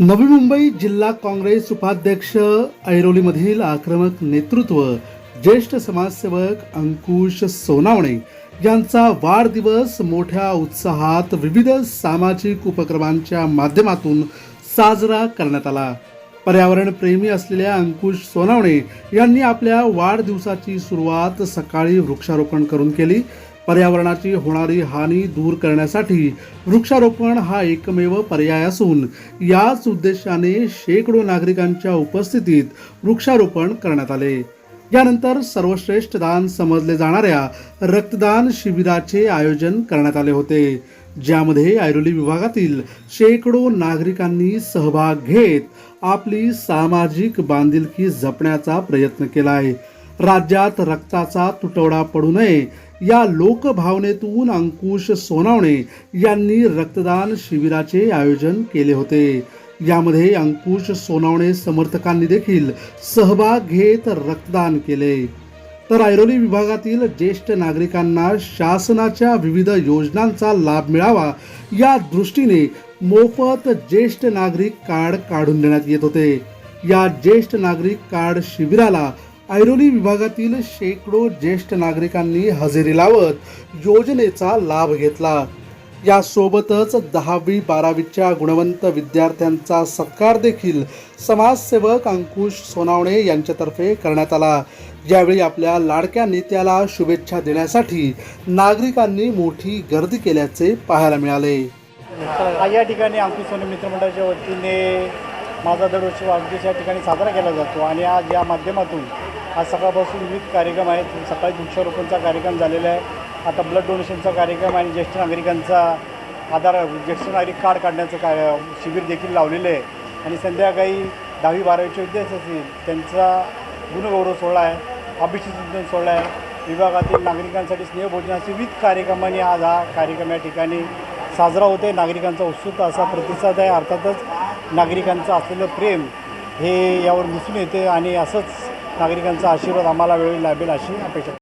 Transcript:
नवी मुंबई जिल्हा काँग्रेस उपाध्यक्ष ऐरोलीमधील आक्रमक नेतृत्व ज्येष्ठ समाजसेवक अंकुश सोनावणे यांचा वाढदिवस मोठ्या उत्साहात विविध सामाजिक उपक्रमांच्या माध्यमातून साजरा करण्यात आला. पर्यावरण प्रेमी असलेल्या अंकुश सोनावणे यांनी आपल्या वाढदिवसाची सुरुवात सकाळी वृक्षारोपण करून केली. पर्यावरणाची होणारी हानी दूर करण्यासाठी वृक्षारोपण हा एकमेव पर्याय असून याच उद्देशाने शेकडो नागरिकांच्या उपस्थितीत वृक्षारोपण करण्यात आले. यानंतर सर्वश्रेष्ठ दान समजले जाणाऱ्या रक्तदान शिबिराचे आयोजन करण्यात आले होते ज्यामध्ये ऐरोली विभागातील शेकडो नागरिकांनी सहभाग घेत आपली सामाजिक बांधिलकी जपण्याचा प्रयत्न केला आहे राज्यात रक्ताचा तुटवडा पडू नये. या लोकभावनेतून अंकुश सोनावणे यांनी रक्तदान शिबिराचे आयोजन केले होते. यामध्ये अंकुश सोनावणे समर्थकांनी देखील सहभाग घेत रक्तदान केले. तर ऐरोली विभागातील ज्येष्ठ नागरिकांना शासनाच्या विविध योजनांचा लाभ मिळावा या दृष्टीने मोफत ज्येष्ठ नागरिक कार्ड काढून देण्यात येत होते. या ज्येष्ठ नागरिक कार्ड शिबिराला ऐरोली विभागातील शेकडो ज्येष्ठ नागरिकांनी हजेरी लावत योजनेचा लाभ घेतला. यासोबतच दहावी बारावीच्या गुणवंत विद्यार्थ्यांचा सत्कार देखील समाजसेवक अंकुश सोनावणे यांच्यातर्फे करण्यात आला. यावेळी आपल्या लाडक्या नेत्याला शुभेच्छा देण्यासाठी नागरिकांनी मोठी गर्दी केल्याचे पाहायला मिळाले. या ठिकाणी अंकुश सोने मित्रमंडळाच्या वतीने माझा दरवर्षी वाढदिवस या ठिकाणी साजरा केला जातो आणि आज या माध्यमातून आज सकाळपासून विविध कार्यक्रम आहेत. सकाळी वृक्षारोपणचा कार्यक्रम झालेला आहे. आता ब्लड डोनेशनचा कार्यक्रम आणि ज्येष्ठ नागरिकांचा आधार ज्येष्ठ नागरिक कार्ड काढण्याचं काय शिबिर देखील लावलेलं आहे. आणि संध्याकाळी दहावी बारावीचे विद्यार्थी असतील त्यांचा गुणगौरव सोहळा आहे. अभिषेक सोहळा आहे. विभागातील नागरिकांसाठी स्नेहभोजनाचे विविध कार्यक्रमांनी आज हा कार्यक्रम या ठिकाणी साजरा होते नागरिकांचा उत्सुक असा प्रतिसाद आहे. अर्थातच नागरिकांचं असलेलं प्रेम हे यावर दिसून येते आणि असंच नागरिकांचा आशीर्वाद आम्हाला वेळी लाभेल अशी अपेक्षा